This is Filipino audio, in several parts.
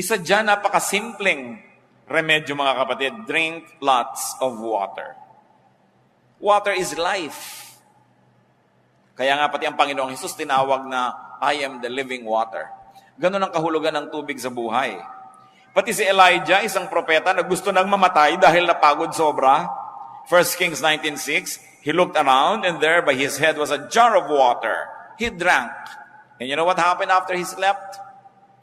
Isa dyan, napakasimpleng remedyo mga kapatid. Drink lots of water. Water is life. Kaya nga pati ang Panginoong Hesus tinawag na I am the living water. Ganon ang kahulugan ng tubig sa buhay. Pati si Elijah, isang propeta na gusto nang mamatay dahil napagod sobra. 1 Kings 19.6, he looked around and there by his head was a jar of water. He drank. And you know what happened after he slept?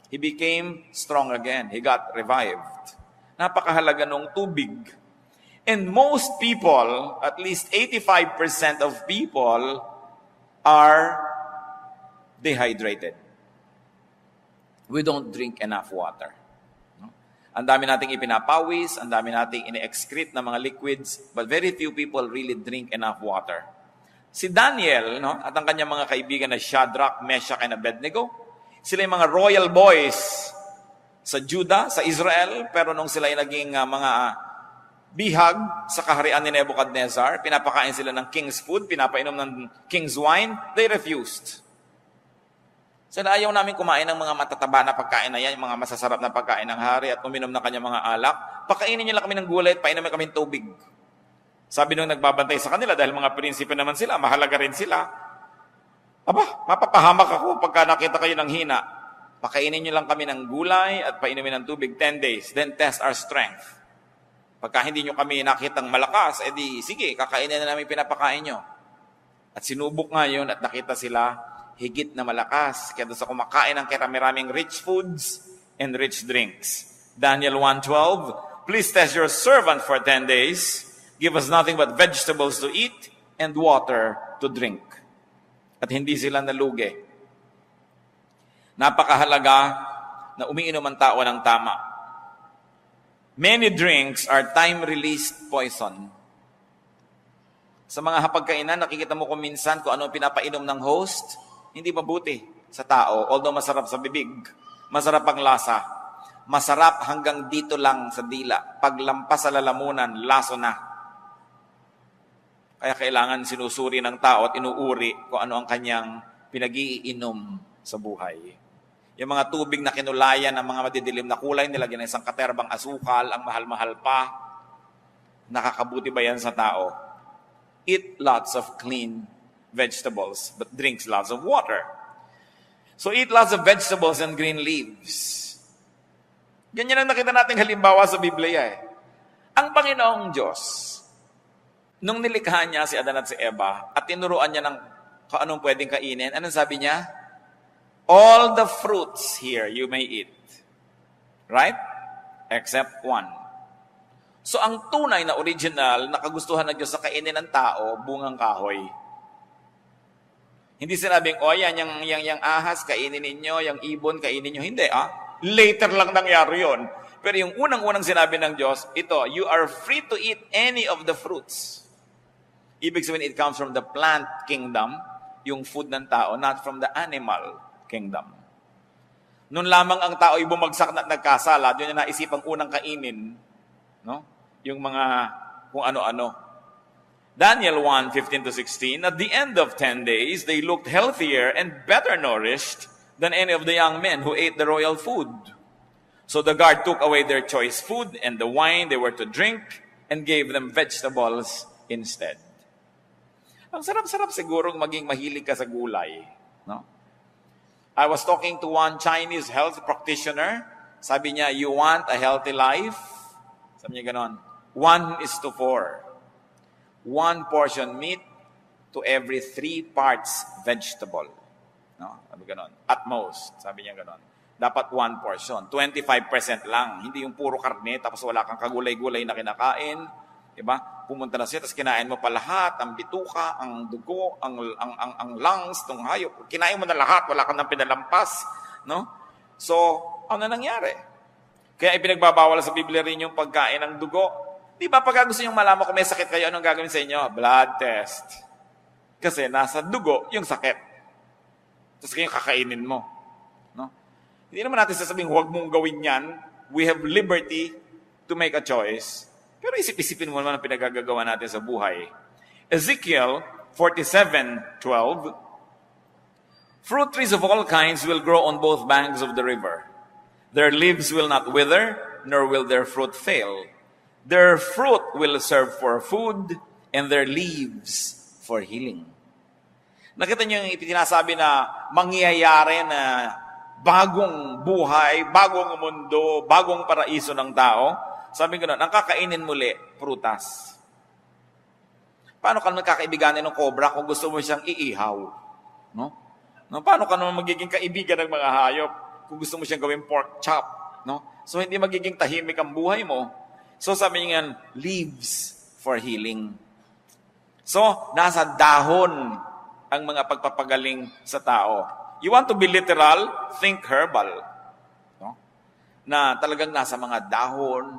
He became strong again. He got revived. Napakahalaga ng tubig. And most people, at least 85% of people, are dehydrated. We don't drink enough water. No? Ang dami nating ipinapawis, ang dami nating ini-excrete na mga liquids, but very few people really drink enough water. Si Daniel, no, at ang kanyang mga kaibigan na Shadrach, Meshach, and Abednego, sila yung mga royal boys sa Judah, sa Israel, pero nung sila yung naging ah, mga ah, bihag sa kaharian ni Nebuchadnezzar, pinapakain sila ng king's food, pinapainom ng king's wine, they refused. So ayaw namin kumain ng mga matataba na pagkain na yan, yung mga masasarap na pagkain ng hari at uminom ng kanyang mga alak. Pakainin niyo lang kami ng gulay at painumin kami ng tubig. Sabi nung nagbabantay sa kanila, dahil mga prinsipe naman sila, mahalaga rin sila. Aba, mapapahamak ako pagka nakita kayo ng hina. Pakainin niyo lang kami ng gulay at painumin ng tubig 10 days. Then test our strength. Pagka hindi nyo kami nakitang malakas, edi sige, kakainin na namin pinapakain nyo. At sinubok nga yun at nakita sila higit na malakas. Kaya sa kumakain ng karami-raming rich foods and rich drinks. Daniel 1.12, Please test your servant for 10 days. Give us nothing but vegetables to eat and water to drink. At hindi sila nalugi. Napakahalaga na umiinom ang tao ng tama. Many drinks are time-released poison. Sa mga hapagkainan, nakikita mo kung minsan kung ano pinapainom ng host, hindi mabuti sa tao. Although masarap sa bibig, masarap ang lasa. Masarap hanggang dito lang sa dila. Paglampas sa lalamunan, laso na. Kaya kailangan sinusuri ng tao at inuuri kung ano ang kanyang pinag-iinom sa buhay. Yung mga tubig na kinulayan ng mga madidilim na kulay, nilagyan ng isang katerbang asukal, ang mahal-mahal pa. Nakakabuti ba yan sa tao? Eat lots of clean vegetables, but drinks lots of water. So eat lots of vegetables and green leaves. Ganyan ang nakita nating halimbawa sa Biblia eh. Ang Panginoong Diyos, nung nilikha niya si Adan at si Eva at tinuruan niya ng kung anong pwedeng kainin, anong sabi niya? All the fruits here you may eat. Right? Except one. So ang tunay na original na kagustuhan ng Diyos sa kainin ng tao, bungang kahoy. Hindi sinabing, o yan, yung, yung, yung ahas, kainin ninyo, yung ibon, kainin nyo. Hindi, ah. Later lang nangyari yon. Pero yung unang-unang sinabi ng Diyos, ito, you are free to eat any of the fruits. Ibig sabihin, it comes from the plant kingdom, yung food ng tao, not from the animal kingdom. Noon lamang ang tao ay bumagsak na nagkasala, doon niya naisipang unang kainin, no? Yung mga kung ano-ano. Daniel 1, 15 to 16, at the end of 10 days, they looked healthier and better nourished than any of the young men who ate the royal food. So the guard took away their choice food and the wine they were to drink and gave them vegetables instead. Ang sarap-sarap siguro maging mahilig ka sa gulay. No? I was talking to one Chinese health practitioner. Sabi niya, you want a healthy life? Sabi niya ganon. One is to four. One portion meat to every three parts vegetable. No? Sabi ganon. At most. Sabi niya ganon. Dapat one portion. 25% lang. Hindi yung puro karne tapos wala kang kagulay-gulay na kinakain. Diba? Pumunta na siya, tapos kinain mo pa lahat, ang bituka, ang dugo, ang, ang, ang, ang lungs, ng hayop. Kinain mo na lahat, wala kang nang pinalampas. No? So, ano nangyari? Kaya ipinagbabawal sa Biblia rin yung pagkain ng dugo. Di ba pagka gusto nyo malaman kung may sakit kayo, anong gagawin sa inyo? Blood test. Kasi nasa dugo yung sakit. Tapos kayo kakainin mo. No? Hindi naman natin sasabing huwag mong gawin yan. We have liberty to make a choice. Pero isip-isipin mo naman ang pinagagagawa natin sa buhay. Ezekiel 47:12 Fruit trees of all kinds will grow on both banks of the river. Their leaves will not wither, nor will their fruit fail. Their fruit will serve for food, and their leaves for healing. Nakita niyo yung ipinasabi na mangyayari na bagong buhay, bagong mundo, bagong paraiso ng tao. Sabi ko na, ang kakainin muli, prutas. Paano ka naman kakaibiganin ng cobra kung gusto mo siyang iihaw? No? no? Paano ka naman magiging kaibigan ng mga hayop kung gusto mo siyang gawing pork chop? No? So, hindi magiging tahimik ang buhay mo. So, sabi niya leaves for healing. So, nasa dahon ang mga pagpapagaling sa tao. You want to be literal? Think herbal. No? Na talagang nasa mga dahon,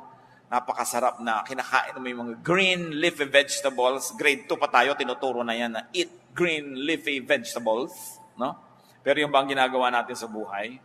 napakasarap na kinakain mo yung mga green leafy vegetables. Grade 2 pa tayo, tinuturo na yan na eat green leafy vegetables. No? Pero yung bang ginagawa natin sa buhay?